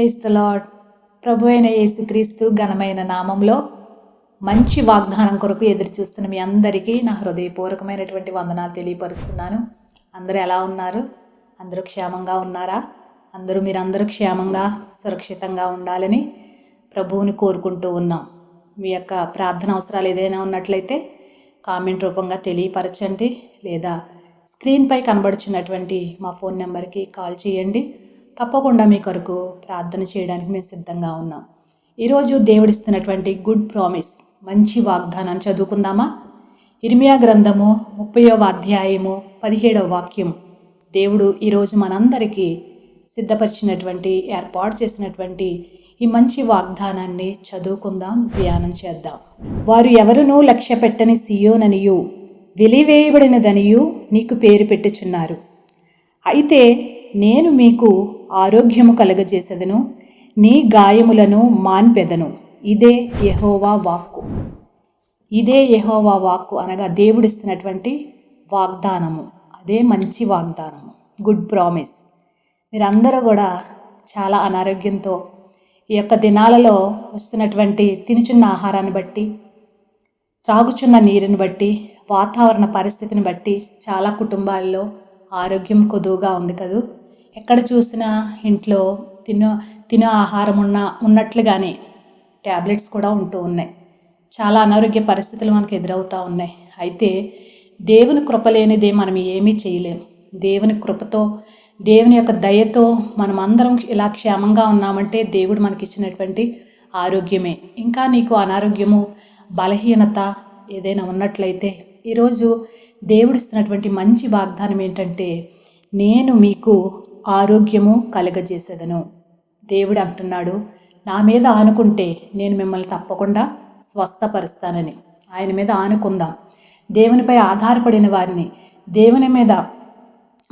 Praise the lord ప్రభు అయిన యేసుక్రీస్తు ఘనమైన నామంలో మంచి వాగ్దానం కొరకు ఎదురు చూస్తున్న మీ అందరికీ నా హృదయపూర్వకమైనటువంటి వందనాలు తెలియపరుస్తున్నాను. అందరూ ఎలా ఉన్నారు? అందరూ క్షేమంగా ఉన్నారా? అందరూ మీరందరూ క్షేమంగా సురక్షితంగా ఉండాలని ప్రభువుని కోరుకుంటూ ఉన్నాం. మీ యొక్క ప్రార్థన అవసరాలు ఏదైనా ఉన్నట్లయితే కామెంట్ రూపంగా తెలియపరచండి లేదా స్క్రీన్పై కనబడుచున్నటువంటి మా ఫోన్ నెంబర్కి కాల్ చేయండి. తప్పకుండా మీ కొరకు ప్రార్థన చేయడానికి మేము సిద్ధంగా ఉన్నాం. ఈరోజు దేవుడిస్తున్నటువంటి గుడ్ ప్రామిస్ మంచి వాగ్దానాన్ని చదువుకుందామా? ఇర్మియా గ్రంథము ముప్పయో అధ్యాయము పదిహేడవ వాక్యం దేవుడు ఈరోజు మనందరికీ సిద్ధపరిచినటువంటి ఏర్పాటు చేసినటువంటి ఈ మంచి వాగ్దానాన్ని చదువుకుందాం ధ్యానం చేద్దాం. వారు ఎవరునూ లక్ష్య పెట్టని సియోననియు వెలివేయబడినదనియు నీకు పేరు పెట్టుచున్నారు. అయితే నేను మీకు ఆరోగ్యము కలగజేసెదను నీ గాయములను మాన్పెదను. ఇదే యహోవా వాక్కు. ఇదే యహోవా వాక్కు అనగా దేవుడిస్తున్నటువంటి వాగ్దానము. అదే మంచి వాగ్దానము. Good promise. మీరందరూ కూడా చాలా అనారోగ్యంతో ఈ యొక్క దినాలలో వస్తున్నటువంటి తినుచున్న ఆహారాన్ని బట్టి త్రాగుచున్న నీరుని బట్టి వాతావరణ పరిస్థితిని బట్టి చాలా కుటుంబాల్లో ఆరోగ్యం కొదువుగా ఉంది కదూ. ఎక్కడ చూసినా ఇంట్లో తిన తిన ఆహారం ఉన్న ఉన్నట్లుగానే ట్యాబ్లెట్స్ కూడా ఉంటూ ఉన్నాయి. చాలా అనారోగ్య పరిస్థితులు మనకు ఎదురవుతూ ఉన్నాయి. అయితే దేవుని కృప లేనిదే మనం ఏమీ చేయలేం. దేవుని కృపతో దేవుని యొక్క దయతో మనం అందరం ఇలా క్షేమంగా ఉన్నామంటే దేవుడు మనకి ఇచ్చినటువంటి ఆరోగ్యమే. ఇంకా నీకు అనారోగ్యము బలహీనత ఏదైనా ఉన్నట్లయితే ఈరోజు దేవుడు ఇస్తున్నటువంటి మంచి వాగ్దానం ఏంటంటే నేను మీకు ఆరోగ్యము కలగజేసేదను. దేవుడు అంటున్నాడు నా మీద ఆనుకుంటే నేను మిమ్మల్ని తప్పకుండా స్వస్థపరుస్తానని. ఆయన మీద ఆనుకుందాం. దేవునిపై ఆధారపడిన వారిని దేవుని మీద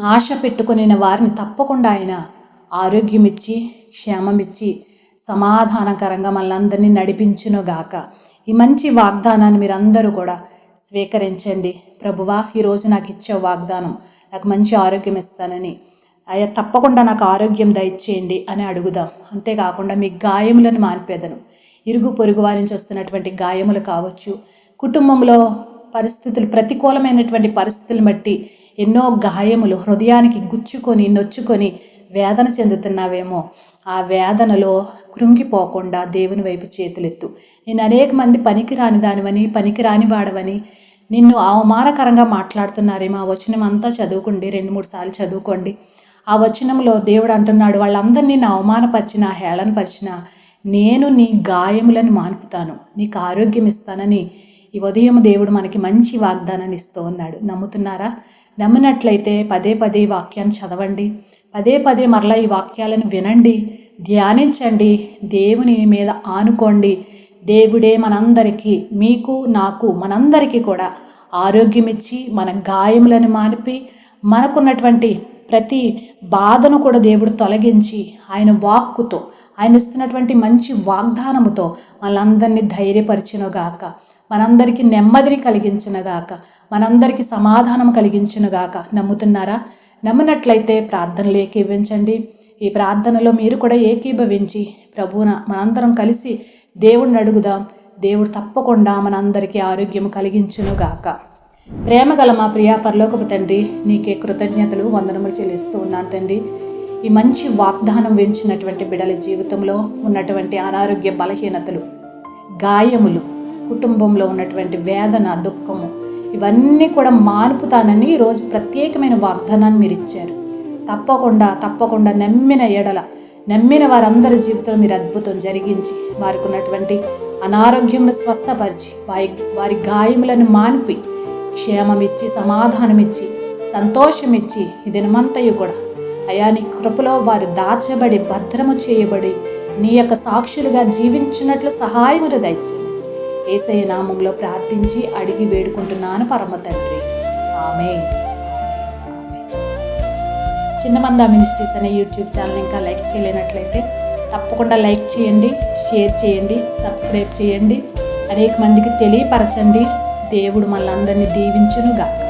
ఆశ పెట్టుకుని వారిని తప్పకుండా ఆయన ఆరోగ్యం ఇచ్చి క్షేమమిచ్చి సమాధానకరంగా మనందరినీ నడిపించునుగాక. ఈ మంచి వాగ్దానాన్ని మీరందరూ కూడా స్వీకరించండి. ప్రభువా ఈరోజు నాకు ఇచ్చే వాగ్దానం నాకు మంచి ఆరోగ్యం ఇస్తానని అయ్యా తప్పకుండా నాకు ఆరోగ్యం దయచేయండి అని అడుగుదాం. అంతేకాకుండా మీ గాయములను మానిపేదను. ఇరుగు పొరుగు వారి నుంచి వస్తున్నటువంటి గాయములు కావచ్చు. కుటుంబంలో పరిస్థితులు ప్రతికూలమైనటువంటి పరిస్థితులను బట్టి ఎన్నో గాయములు హృదయానికి గుచ్చుకొని నొచ్చుకొని వేదన చెందుతున్నావేమో. ఆ వేదనలో కృంగిపోకుండా దేవుని వైపు చేతులెత్తు. నేను అనేక మంది పనికిరాని దానివని పనికిరాని వాడవని నిన్ను అవమానకరంగా మాట్లాడుతున్నారేమో. ఆ వచనం అంతా చదువుకోండి రెండు మూడు సార్లు చదువుకోండి. ఆ వచనంలో దేవుడు అంటున్నాడు వాళ్ళందరినీ నా అవమానపరిచిన హేళనపరిచిన నేను నీ గాయములను మాన్పుతాను. నీకు ఆరోగ్యం ఇస్తానని ఈ ఉదయం దేవుడు మనకి మంచి వాగ్దానాన్ని ఇస్తూ ఉన్నాడు. నమ్ముతున్నారా? నమ్మినట్లయితే పదే పదే ఈ వాక్యాన్ని చదవండి. పదే పదే మరలా ఈ వాక్యాలను వినండి ధ్యానించండి దేవుని మీద ఆనుకోండి. దేవుడే మనందరికీ మీకు నాకు మనందరికీ కూడా ఆరోగ్యం ఇచ్చి మన గాయములను మార్పి మనకున్నటువంటి ప్రతి బాధను కూడా దేవుడు తొలగించి ఆయన వాక్కుతో ఆయన ఇస్తున్నటువంటి మంచి వాగ్దానముతో మనందరినీ ధైర్యపరిచినగాక మనందరికీ నెమ్మదిని కలిగించినగాక మనందరికీ సమాధానం కలిగించినగాక నమ్ముతున్నారా? నమ్మినట్లయితే ప్రార్థనలు ఏకీభవించండి ఈ ప్రార్థనలో మీరు కూడా ఏకీభవించి ప్రభువున మనందరం కలిసి దేవుడిని అడుగుదాం. దేవుడు తప్పకుండా మనందరికీ ఆరోగ్యం కలిగించునుగాక. ప్రేమ గల మా ప్రియా పరలోకపు తండ్రి నీకే కృతజ్ఞతలు వందనములు చెల్లిస్తూ ఉన్నాను తండ్రి. ఈ మంచి వాగ్దానం వెంచినటువంటి బిడల జీవితంలో ఉన్నటువంటి అనారోగ్య బలహీనతలు గాయములు కుటుంబంలో ఉన్నటువంటి వేదన దుఃఖము ఇవన్నీ కూడా మానుపుతానని ఈరోజు ప్రత్యేకమైన వాగ్దానాన్ని మీరు ఇచ్చారు. తప్పకుండా తప్పకుండా నమ్మిన ఎడల నమ్మిన వారందరి జీవితంలో మీరు అద్భుతం జరిగించి వారికి ఉన్నటువంటి అనారోగ్యంను స్వస్థపరిచి వారి వారి గాయములను మాన్పి క్షేమమిచ్చి సమాధానమిచ్చి సంతోషమిచ్చి ఈ దినమంతయు కూడా. అయా నీ కృపలో వారు దాచబడి భద్రము చేయబడి నీ యొక్క సాక్షులుగా జీవించినట్లు సహాయములు దయచేయండి. ఏసయ నామంలో ప్రార్థించి అడిగి వేడుకుంటున్నాను పరమ తండ్రి. ఆమె చిన్నమంద మినిస్ట్రీస్ అనే యూట్యూబ్ ఛానల్ ఇంకా లైక్ చేయలేనట్లయితే తప్పకుండా లైక్ చేయండి షేర్ చేయండి సబ్స్క్రైబ్ చేయండి. అనేక మందికి తెలియపరచండి. దేవుడు మళ్ళీ అందరినీ దీవించునుగాక.